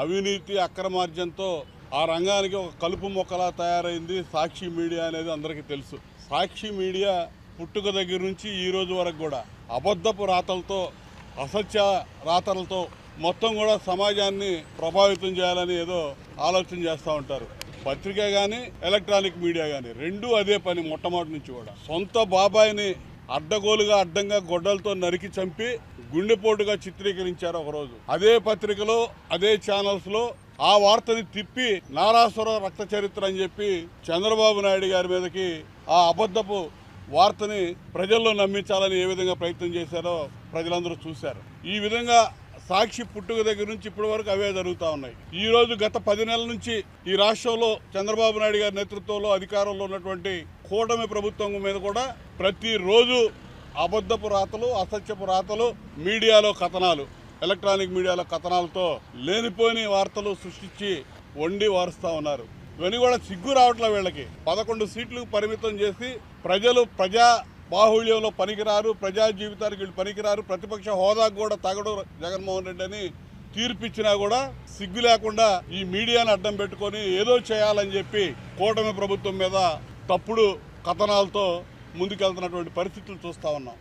అవినీతి అక్రమార్జంతో ఆ రంగానికి ఒక కలుపు మొక్కలా తయారైంది సాక్షి మీడియా అనేది అందరికీ తెలుసు. సాక్షి మీడియా పుట్టుక దగ్గర నుంచి ఈ రోజు వరకు కూడా అబద్ధపు రాతలతో అసత్య రాతలతో మొత్తం కూడా సమాజాన్ని ప్రభావితం చేయాలని ఏదో ఆలోచన చేస్తూ ఉంటారు. పత్రిక కానీ ఎలక్ట్రానిక్ మీడియా కానీ రెండూ అదే పని మొట్టమొదటి నుంచి కూడా. సొంత బాబాయిని అడ్డగోలుగా అడ్డంగా గొడ్డలతో నరికి చంపి గుండెపోటుగా చిత్రీకరించారు ఒకరోజు. అదే పత్రికలో అదే ఛానల్స్లో ఆ వార్తని తిప్పి నారాసుర రక్త చరిత్ర అని చెప్పి చంద్రబాబు నాయుడు గారి మీదకి ఆ అబద్ధపు వార్తని ప్రజల్లో నమ్మించాలని ఏ విధంగా ప్రయత్నం చేశారో ప్రజలందరూ చూశారు. ఈ విధంగా సాక్షి పుట్టుక దగ్గర నుంచి ఇప్పటి వరకు అవే జరుగుతూ ఉన్నాయి. ఈ రోజు గత పది నెలల నుంచి ఈ రాష్ట్రంలో చంద్రబాబు నాయుడు గారి నేతృత్వంలో అధికారంలో ఉన్నటువంటి కూటమి ప్రభుత్వం మీద కూడా ప్రతిరోజు అబద్ధపు రాతలు అసత్యపు రాతలు మీడియాలో కథనాలు ఎలక్ట్రానిక్ మీడియాలో కథనాలతో లేనిపోని వార్తలు సృష్టించి వండి వారుస్తూ ఉన్నారు. ఇవన్నీ కూడా సిగ్గు రావట్లే వీళ్ళకి. పదకొండు సీట్లు పరిమితం చేసి ప్రజలు ప్రజా బాహుళ్యంలో పనికిరారు ప్రజా జీవితానికి వీళ్ళు పనికిరారు ప్రతిపక్ష హోదాకు కూడా తగడు జగన్మోహన్ రెడ్డి అని తీర్పిచ్చినా కూడా సిగ్గు లేకుండా ఈ మీడియాను అడ్డం పెట్టుకొని ఏదో చేయాలని చెప్పి కూటమి ప్రభుత్వం మీద తప్పుడు కథనాలతో ముందుకెళ్తున్నటువంటి పరిస్థితులు చూస్తా ఉన్నాం.